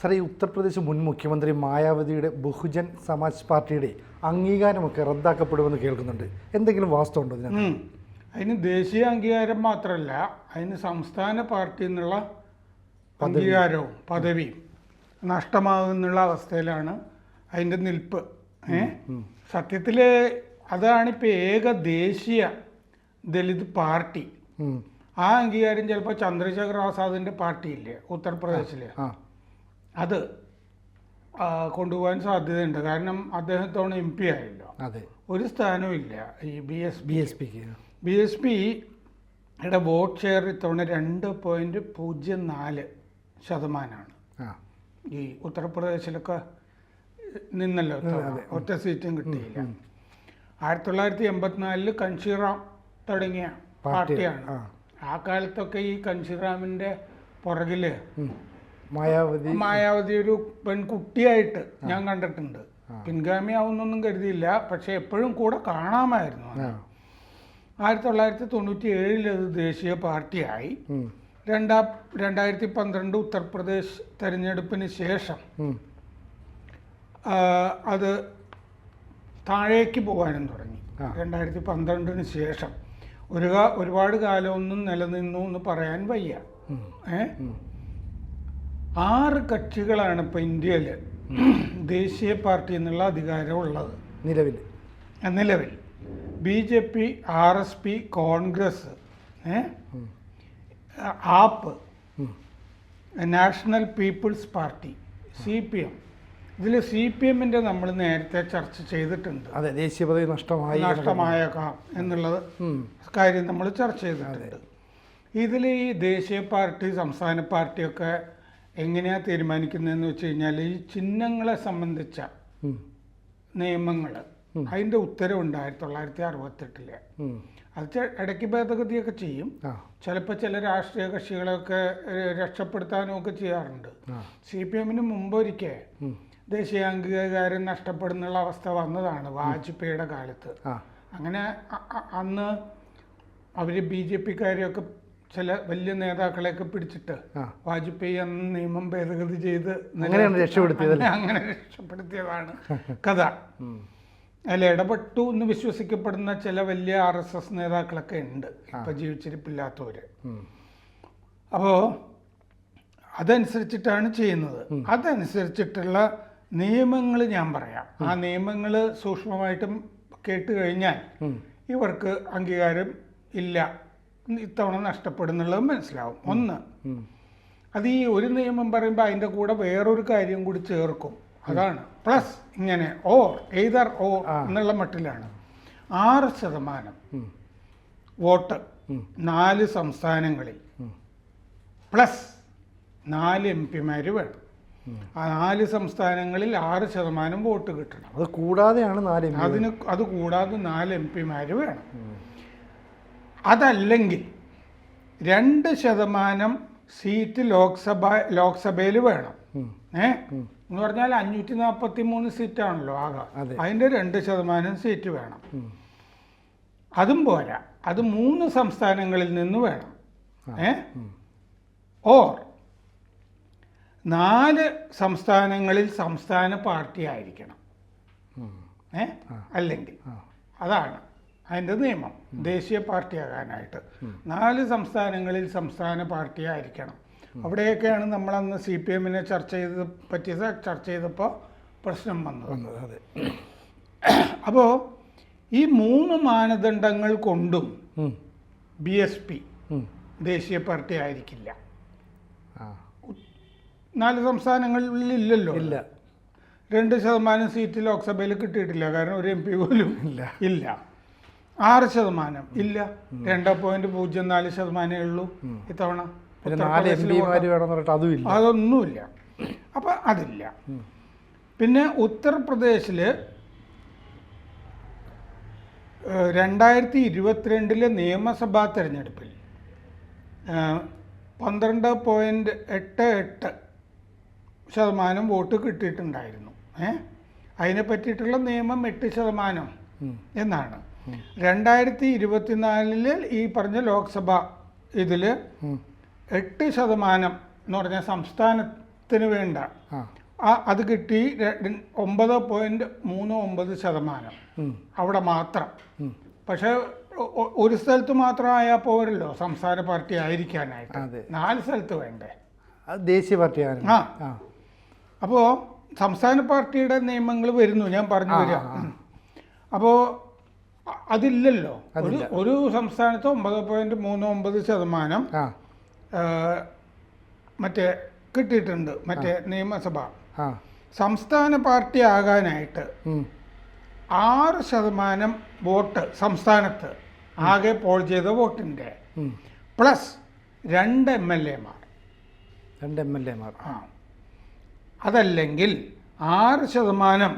Sir ഈ ഉത്തർപ്രദേശ് മുൻ മുഖ്യമന്ത്രി മായാവതിയുടെ ബഹുജൻ സമാജ് പാർട്ടിയുടെ അംഗീകാരമൊക്കെ റദ്ദാക്കപ്പെടുമെന്ന് കേൾക്കുന്നുണ്ട്. എന്തെങ്കിലും വാസ്തവമുണ്ടോ ഉണ്ടോ ഉം. അതിന് ദേശീയ അംഗീകാരം മാത്രമല്ല അതിന് സംസ്ഥാന പാർട്ടി എന്നുള്ള അംഗീകാരവും പദവിയും നഷ്ടമാകുന്നുള്ള അവസ്ഥയിലാണ് അതിന്റെ നിൽപ്പ്. സത്യത്തിൽ അതാണിപ്പോൾ ഏക ദേശീയ ദലിത് പാർട്ടി. ആ അംഗീകാരം ചിലപ്പോൾ ചന്ദ്രശേഖർ ആസാദിന്റെ പാർട്ടിയില്ലേ ഉത്തർപ്രദേശിൽ ആ. അത് കൊണ്ടുപോകാൻ സാധ്യതയുണ്ട്. കാരണം അദ്ദേഹത്തോണ് എം പി ആയല്ലോ. അതെ. ഒരു സ്ഥാനവും ഇല്ല. ഈ ബി എസ് ബി എസ് പിക്ക് ബി എസ് പിയുടെ വോട്ട് ഷെയർ ഇത്തവണ രണ്ട് പോയിന്റ് പൂജ്യം നാല് ശതമാനമാണ്. ഈ ഉത്തർപ്രദേശിലൊക്കെ നിന്നല്ലോ ഒറ്റ സീറ്റും കിട്ടിയില്ല. ആയിരത്തി തൊള്ളായിരത്തി എൺപത്തിനാലിൽ കൻഷിറാം തുടങ്ങിയ പാർട്ടിയാണ്. ആ. കാലത്തൊക്കെ ഈ കൻഷിറാമിന്റെ പുറകിൽ. മായാവതി. മായാവതി ഒരു പെൺകുട്ടിയായിട്ട് ഞാൻ കണ്ടിട്ടുണ്ട്. പിൻഗാമിയാവുന്നൊന്നും കരുതിയില്ല. പക്ഷെ എപ്പോഴും കൂടെ കാണാമായിരുന്നു ആയിരത്തി തൊള്ളായിരത്തി തൊണ്ണൂറ്റി ഏഴിൽ അത് ദേശീയ പാർട്ടിയായി. രണ്ടാ രണ്ടാം രണ്ടായിരത്തി പന്ത്രണ്ട് ഉത്തർപ്രദേശ് തെരഞ്ഞെടുപ്പിന് ശേഷം അത് താഴേക്ക് പോകാനും തുടങ്ങി. രണ്ടായിരത്തി പന്ത്രണ്ടിന് ശേഷം. ഒരു ഒരുപാട് കാലമൊന്നും നിലനിന്നു എന്ന് പറയാൻ വയ്യ. ഉം. ആറ് കക്ഷികളാണ് ഇപ്പോൾ ഇന്ത്യയിൽ ദേശീയ പാർട്ടി എന്നുള്ള അധികാരമുള്ളത് നിലവിൽ. നിലവിൽ. B J P R S P Congress AAP National People's Party C P M. ഇതിൽ സി പി എമ്മിന്റെ നമ്മൾ നേരത്തെ ചർച്ച ചെയ്തിട്ടുണ്ട്. അതെ ദേശീയ പദവി നഷ്ടമായി നഷ്ടമായേക്കാം എന്നുള്ളത് കാര്യം നമ്മൾ ചർച്ച ചെയ്തിട്ടുണ്ട്. ഇതിൽ ഈ ദേശീയ പാർട്ടി സംസ്ഥാന പാർട്ടിയൊക്കെ എങ്ങനെയാണ് തീരുമാനിക്കുന്നതെന്ന് വെച്ച് കഴിഞ്ഞാൽ ഈ ചിഹ്നങ്ങളെ സംബന്ധിച്ച നിയമങ്ങൾ അതിന്റെ ഉത്തരവുണ്ട് ആയിരത്തി തൊള്ളായിരത്തി അറുപത്തെട്ടിൽ. അത് ഇടയ്ക്ക് ഭേദഗതിയൊക്കെ ചെയ്യും. ചിലപ്പോൾ ചില രാഷ്ട്രീയ കക്ഷികളൊക്കെ രക്ഷപ്പെടുത്താനും ഒക്കെ ചെയ്യാറുണ്ട്. സി പി എമ്മിന് മുമ്പൊരിക്കെ. ദേശീയ അംഗീകാരം നഷ്ടപ്പെടുന്നുള്ള അവസ്ഥ വന്നതാണ് വാജ്പേയിയുടെ കാലത്ത്. അങ്ങനെ അന്ന് അവർ ബി ജെ പിക്കാരെയൊക്കെ ചില വലിയ നേതാക്കളെയൊക്കെ പിടിച്ചിട്ട്. വാജ്പേയി അന്ന് നിയമം ഭേദഗതി ചെയ്ത് അങ്ങനെയാണ് രക്ഷപ്പെടുത്തിയത് അങ്ങനെ- രക്ഷപ്പെടുത്തിയതാണ് കഥ. അതിൽ ഇടപെട്ടു എന്ന് വിശ്വസിക്കപ്പെടുന്ന ചില വലിയ ആർ എസ് എസ് നേതാക്കളൊക്കെ ഉണ്ട്. ഇപ്പൊ ജീവിച്ചിരിപ്പില്ലാത്തവര്. അപ്പോ അപ്പോൾ അതനുസരിച്ചിട്ടാണ് ചെയ്യുന്നത്. അതനുസരിച്ചിട്ടുള്ള നിയമങ്ങൾ ഞാൻ പറയാം. ആ നിയമങ്ങൾ സൂക്ഷ്മമായിട്ടും കേട്ട് കഴിഞ്ഞാൽ ഇവർക്ക് അംഗീകാരം ഇല്ല. ഇത്തവണ നഷ്ടപ്പെടുന്നുള്ളത് മനസ്സിലാവും. ഒന്ന്. അത് ഈ ഒരു നിയമം പറയുമ്പോൾ അതിന്റെ കൂടെ വേറൊരു കാര്യം കൂടി ചേർക്കും. അതാണ്. പ്ലസ് ഇങ്ങനെ ഓർ എയ്തർ ഓർ എന്നുള്ള മട്ടിലാണ്. ആറ് ശതമാനം. വോട്ട് നാല് സംസ്ഥാനങ്ങളിൽ. പ്ലസ് നാല് എം പിമാർ വേണം. ആ നാല് സംസ്ഥാനങ്ങളിൽ ആറ് ശതമാനം വോട്ട് കിട്ടണം. അത് കൂടാതെയാണ് നാല് അതിന് അത് കൂടാതെ നാല് എം പിമാർ വേണം. അതല്ലെങ്കിൽ രണ്ട് ശതമാനം സീറ്റ് ലോക്സഭ ലോക്സഭയിൽ വേണം. ഏ? എന്ന് പറഞ്ഞാൽ അഞ്ഞൂറ്റി നാൽപ്പത്തി മൂന്ന് സീറ്റാണല്ലോ ആകെ. അതെ. അതിന്റെ രണ്ട് ശതമാനം സീറ്റ് വേണം. അതും പോരാ. അത് മൂന്ന് സംസ്ഥാനങ്ങളിൽ നിന്ന് വേണം. ഏ? ഓർ നാല് സംസ്ഥാനങ്ങളിൽ സംസ്ഥാന പാർട്ടി ആയിരിക്കണം. ഏ? അല്ലെങ്കിൽ അതാണ്. അതിന്റെ നിയമം. ദേശീയ പാർട്ടി ആകാനായിട്ട് നാല് സംസ്ഥാനങ്ങളിൽ സംസ്ഥാന പാർട്ടി ആയിരിക്കണം അവിടെയൊക്കെയാണ് നമ്മളന്ന് സി പി എമ്മിനെ ചർച്ച ചെയ്ത് പറ്റിയത് ചർച്ച ചെയ്തപ്പോൾ പ്രശ്നം വന്നത്. വന്നത് അതെ. അപ്പോൾ ഈ മൂന്ന് മാനദണ്ഡങ്ങൾ കൊണ്ടും. ബി എസ് പി ദേശീയ പാർട്ടി ആയിരിക്കില്ല നാല് സംസ്ഥാനങ്ങളിൽ ഇല്ലല്ലോ. ഇല്ല. രണ്ട് ശതമാനം സീറ്റ് ലോക്സഭയിൽ കിട്ടിയിട്ടില്ല. കാരണം ഒരു എം പി പോലും ഇല്ല. ഇല്ല. ആറ് ശതമാനം. ഇല്ല. രണ്ട് പോയിന്റ് പൂജ്യം നാല് ശതമാനമേ ഉള്ളൂ ഇത്തവണ. അതൊന്നുമില്ല. അപ്പം അതില്ല. പിന്നെ ഉത്തർപ്രദേശിൽ രണ്ടായിരത്തി ഇരുപത്തിരണ്ടിലെ നിയമസഭാ തെരഞ്ഞെടുപ്പിൽ പന്ത്രണ്ട് പോയിന്റ് എട്ട് എട്ട് ശതമാനം വോട്ട് കിട്ടിയിട്ടുണ്ടായിരുന്നു. ഏ? അതിനെ പറ്റിയിട്ടുള്ള നിയമം എട്ട് ശതമാനം എന്നാണ്. രണ്ടായിരത്തി ഇരുപത്തിനാലിൽ ഈ പറഞ്ഞ ലോക്സഭ ഇതിൽ. എട്ട് ശതമാനം എന്ന് പറഞ്ഞ സംസ്ഥാനത്തിന് വേണ്ട. ആ. അത് കിട്ടി ഒമ്പത് പോയിന്റ് മൂന്ന് ഒമ്പത് ശതമാനം. അവിടെ മാത്രം. പക്ഷേ ഒരു സ്ഥലത്ത് മാത്രം ആയാൽ പോരല്ലോ സംസ്ഥാന പാർട്ടി ആയിരിക്കാനായിട്ട്. നാല് സ്ഥലത്ത് വേണ്ടേ? അത് ദേശീയ പാർട്ടിയാണ്. ആ. അപ്പോൾ സംസ്ഥാന പാർട്ടിയുടെ നിയമങ്ങൾ വരുന്നു ഞാൻ പറഞ്ഞു വരിക. അപ്പോൾ അതില്ലല്ലോ. ഒരു സംസ്ഥാനത്ത് ഒമ്പത് പോയിന്റ് മൂന്ന് ഒമ്പത് ശതമാനം മറ്റേ കിട്ടിയിട്ടുണ്ട് മറ്റേ നിയമസഭ. സംസ്ഥാന പാർട്ടി ആകാനായിട്ട്. ആറ് ശതമാനം വോട്ട് സംസ്ഥാനത്ത് ആകെ പോൾ ചെയ്ത വോട്ടിന്റെ. പ്ലസ് രണ്ട് എം എൽ എമാർ രണ്ട് എം എൽ എമാർ ആ. അതല്ലെങ്കിൽ ആറ് ശതമാനം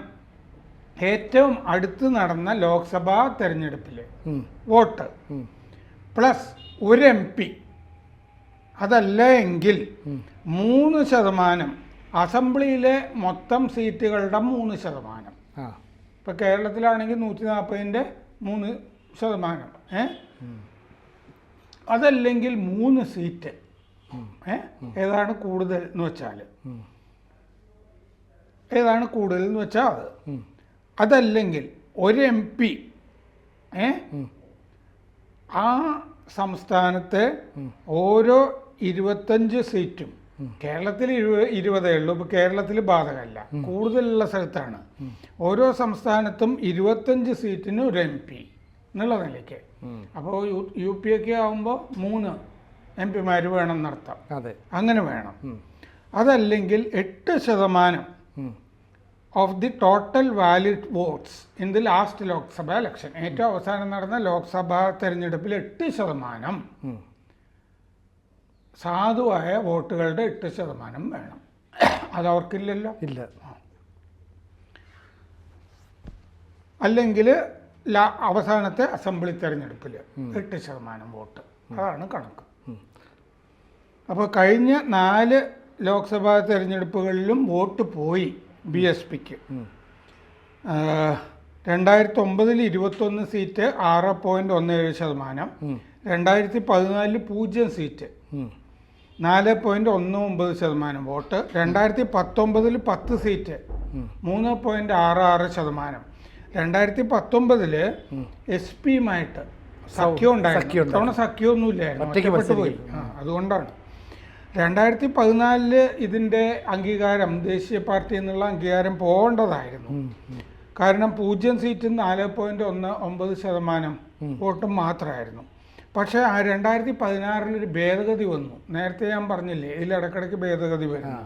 ഏറ്റവും അടുത്ത് നടന്ന ലോക്സഭാ തെരഞ്ഞെടുപ്പിൽ വോട്ട്. പ്ലസ് ഒരു എം പി. അതല്ല എങ്കിൽ മൂന്ന് ശതമാനം. അസംബ്ലിയിലെ മൊത്തം സീറ്റുകളുടെ മൂന്ന് ശതമാനം. ഇപ്പം കേരളത്തിലാണെങ്കിൽ നൂറ്റി നാൽപ്പതിന്റെ മൂന്ന് ശതമാനം. ഏ? അതല്ലെങ്കിൽ മൂന്ന് സീറ്റ്. ഏ? ഏതാണ് കൂടുതൽ എന്ന് വെച്ചാൽ ഏതാണ് കൂടുതൽ എന്ന് വെച്ചാൽ അത്. അതല്ലെങ്കിൽ ഒരു എം പി ഏ? ആ സംസ്ഥാനത്തെ ഓരോ ഇരുപത്തഞ്ച് സീറ്റും കേരളത്തിൽ ഇരുപ ഇരുപതേ ഉള്ളൂ. ഇപ്പോൾ കേരളത്തിൽ ബാധകമല്ല. കൂടുതലുള്ള സ്ഥലത്താണ്. ഓരോ സംസ്ഥാനത്തും ഇരുപത്തഞ്ച് സീറ്റിന് ഒരു എം പി എന്നുള്ള നിലയ്ക്ക്. അപ്പോൾ യു പി ഒക്കെ ആകുമ്പോൾ മൂന്ന് എം പിമാർ വേണം നടത്താം. അതെ. അങ്ങനെ വേണം. അതല്ലെങ്കിൽ എട്ട് ശതമാനം. Of the total valid votes in the last Lok Sabha election ഏറ്റവും അവസാനം നടന്ന ലോക്സഭാ തെരഞ്ഞെടുപ്പിൽ എട്ട് ശതമാനം. സാധുവായ വോട്ടുകളുടെ എട്ട് ശതമാനം വേണം. അത് അവർക്കില്ലല്ലോ? ഇല്ല. അല്ലെങ്കിൽ അവസാനത്തെ അസംബ്ലി തെരഞ്ഞെടുപ്പിൽ എട്ട് ശതമാനം വോട്ട്. അതാണ് കണക്ക്. അപ്പോൾ കഴിഞ്ഞ നാല് ലോക്സഭാ തെരഞ്ഞെടുപ്പുകളിലും വോട്ട് പോയി. ബി എസ് പിക്ക്. രണ്ടായിരത്തി ഒമ്പതിൽ ഇരുപത്തൊന്ന് സീറ്റ് ആറ് പോയിന്റ് ഒന്ന് ഏഴ് ശതമാനം. രണ്ടായിരത്തി പതിനാലിൽ പൂജ്യം സീറ്റ്. നാല് പോയിന്റ് ഒന്ന് ഒമ്പത് ശതമാനം വോട്ട്. രണ്ടായിരത്തി പത്തൊമ്പതിൽ പത്ത് സീറ്റ്. മൂന്ന് പോയിന്റ് ആറ് ആറ് ശതമാനം. രണ്ടായിരത്തി പത്തൊമ്പതിൽ എസ് പിയുമായിട്ട് സഖ്യം ഉണ്ടായിരുന്നു തവണ സഖ്യമൊന്നുമില്ലായിരുന്നു. ഒറ്റപ്പെട്ടു പോയി അതുകൊണ്ടാണ്. രണ്ടായിരത്തി പതിനാലിൽ ഇതിന്റെ അംഗീകാരം ദേശീയ പാർട്ടി എന്നുള്ള അംഗീകാരം പോകേണ്ടതായിരുന്നു. കാരണം പൂജ്യം സീറ്റിൽ നാല് പോയിന്റ് ഒന്ന് ഒമ്പത് ശതമാനം വോട്ടും മാത്രമായിരുന്നു. പക്ഷേ ആ രണ്ടായിരത്തി പതിനാറിലൊരു ഭേദഗതി വന്നു. നേരത്തെ ഞാൻ പറഞ്ഞില്ലേ ഇതിൽ ഇടയ്ക്കിടയ്ക്ക് ഭേദഗതി വരുന്നു.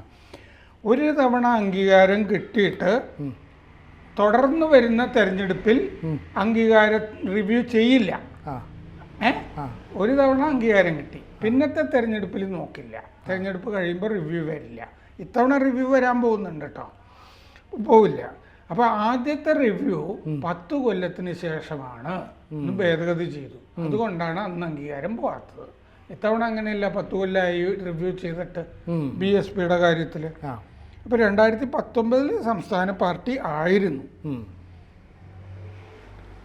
ഒരു തവണ അംഗീകാരം കിട്ടിയിട്ട്. തുടർന്ന് വരുന്ന തെരഞ്ഞെടുപ്പിൽ അംഗീകാരം റിവ്യൂ ചെയ്യില്ല. ഒരു തവണ അംഗീകാരം കിട്ടി. പിന്നത്തെ തെരഞ്ഞെടുപ്പിൽ നോക്കില്ല. തെരഞ്ഞെടുപ്പ് കഴിയുമ്പോൾ റിവ്യൂ വരില്ല. ഇത്തവണ റിവ്യൂ വരാൻ പോകുന്നുണ്ട് കേട്ടോ പോവില്ല. അപ്പോൾ ആദ്യത്തെ റിവ്യൂ പത്ത് കൊല്ലത്തിന് ശേഷമാണ് ഇന്ന് ഭേദഗതി ചെയ്തു. അതുകൊണ്ടാണ് അന്ന് അംഗീകാരം പോകാത്തത് ഇത്തവണ അങ്ങനെയല്ല പത്ത് കൊല്ലമായി റിവ്യൂ ചെയ്തിട്ട്. ബി എസ് പിയുടെ കാര്യത്തിൽ അപ്പോൾ രണ്ടായിരത്തി പത്തൊമ്പതിൽ സംസ്ഥാന പാർട്ടി ആയിരുന്നു.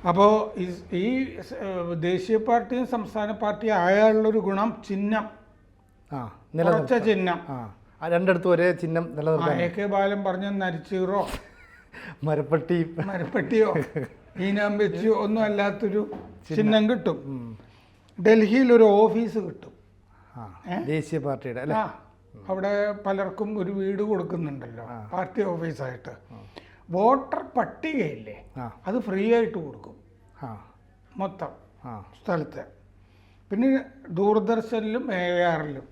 അപ്പോൾ ഈ ദേശീയ പാർട്ടിയും സംസ്ഥാന പാർട്ടിയും ആയാലുള്ളൊരു ഗുണം ചിഹ്നം. ആ നിലനിർത്ത ചിഹ്നം. ആ രണ്ടടുത്ത് ഒരേ ചിഹ്നം നിലനിർത്താൻ. എ കെ ബാലൻ പറഞ്ഞ നരിച്ചീറോ? മരപ്പട്ടി. മരപ്പട്ടിയോ? ഈനാം വെച്ച് ഒന്നും അല്ലാത്തൊരു ചിഹ്നം കിട്ടും. ഡൽഹിയിൽ ഒരു ഓഫീസ് കിട്ടും. ദേശീയ പാർട്ടിയുടെ അല്ലേ? അവിടെ പലർക്കും ഒരു വീട് കൊടുക്കുന്നുണ്ടല്ലോ പാർട്ടി ഓഫീസായിട്ട്. വോട്ടർ പട്ടികയില്ലേ അത് ഫ്രീ ആയിട്ട് കൊടുക്കും. മൊത്തം സ്ഥലത്ത്. പിന്നെ ദൂരദർശനിലും എ ആറിലും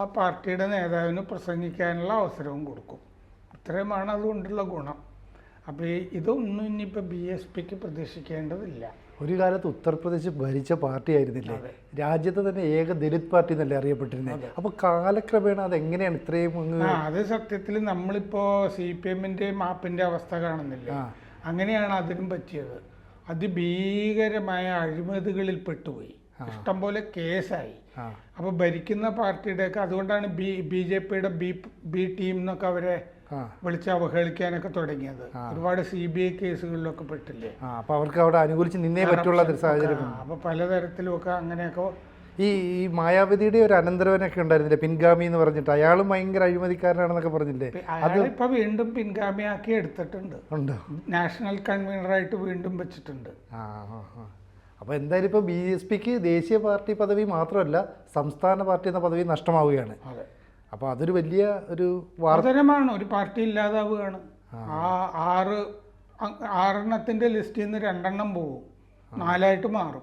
ആ പാർട്ടിയുടെ നേതാവിന് പ്രസംഗിക്കാനുള്ള അവസരവും കൊടുക്കും. ഇത്രയുമാണ് അതുകൊണ്ടുള്ള ഗുണം. അപ്പോൾ ഇതൊന്നും ഇനിയിപ്പോൾ ബി എസ് പിക്ക് പ്രതീക്ഷിക്കേണ്ടതില്ല. ഒരു കാലത്ത് ഉത്തർപ്രദേശ് ഭരിച്ച പാർട്ടി ആയിരുന്നില്ലേ രാജ്യത്തെ തന്നെ ഏക ദലിത് പാർട്ടി എന്നല്ലേ അറിയപ്പെട്ടിരുന്നത് അപ്പൊ കാലക്രമേണ അത് എങ്ങനെയാണ് ഇത്രയും അത് സത്യത്തിൽ നമ്മളിപ്പോ സി പി എമ്മിന്റെ മാപ്പിന്റെ അവസ്ഥ കാണുന്നില്ല? അങ്ങനെയാണ് അതിനും പറ്റിയത്. അതിഭീകരമായ അഴിമതികളിൽ പെട്ടുപോയി. ഇഷ്ടംപോലെ കേസായി. അപ്പൊ അപ്പോൾ ഭരിക്കുന്ന പാർട്ടിയുടെയൊക്കെ അതുകൊണ്ടാണ് ബി ബി ജെ പിയുടെ ബി ബി ടീം എന്നൊക്കെ അവരെ വിളിച്ച് അവഹേളിക്കാനൊക്കെ തുടങ്ങിയത്. ഒരുപാട് സി ബി ഐ കേസുകളിലൊക്കെ പെട്ടില്ലേ? ആ അപ്പൊ അവർക്ക് അവിടെ അനുകൂലിച്ച് നിന്നേ പറ്റുള്ള സാഹചര്യം ആ, അപ്പൊ പലതരത്തിലുമൊക്കെ അങ്ങനെയൊക്കെ ഈ ഈ മായാവതിയുടെ ഒരു അനന്തരവനൊക്കെ ഉണ്ടായിരുന്നില്ലേ? പിൻഗാമി എന്ന് പറഞ്ഞിട്ട്. അയാളും ഭയങ്കര അഴിമതിക്കാരനാണെന്നൊക്കെ പറഞ്ഞില്ലേ? അയാളിപ്പോ വീണ്ടും പിൻഗാമിയാക്കി എടുത്തിട്ടുണ്ട്. ഉണ്ടോ. നാഷണൽ കൺവീനറായിട്ട് വീണ്ടും വെച്ചിട്ടുണ്ട്. ആ അപ്പോൾ എന്തായാലും ഇപ്പോൾ ബി എസ് പിക്ക് ദേശീയ പാർട്ടി പദവി മാത്രമല്ല സംസ്ഥാന പാർട്ടി എന്ന പദവി നഷ്ടമാവുകയാണ്. അതെ. അപ്പോൾ അതൊരു വലിയ ഒരു വാർത്തരമാണ് ഒരു പാർട്ടി ഇല്ലാതാവുകയാണ്. ആ. ആറ് ആറെണ്ണത്തിന്റെ ലിസ്റ്റിൽ നിന്ന് രണ്ടെണ്ണം പോവും. നാലായിട്ട് മാറും.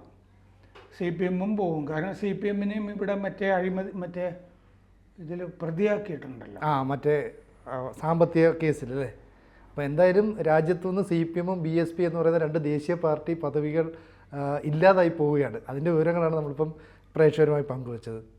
സി പി എമ്മും പോവും. കാരണം സി പി എമ്മിനെയും ഇവിടെ മറ്റേ അഴിമതി മറ്റേ ഇതിൽ പ്രതിയാക്കിയിട്ടുണ്ടല്ലോ. ആ മറ്റേ സാമ്പത്തിക കേസിൽ അല്ലേ? അപ്പോൾ എന്തായാലും രാജ്യത്തു നിന്ന് സി പി എമ്മും ബി എസ് പി എന്ന് പറയുന്ന രണ്ട് ദേശീയ പാർട്ടി പദവികൾ ഇല്ലാതായി പോവുകയാണ്. അതിന്റെ വിവരങ്ങളാണ് നമ്മളിപ്പം പ്രേക്ഷകരുമായി പങ്കുവച്ചത്.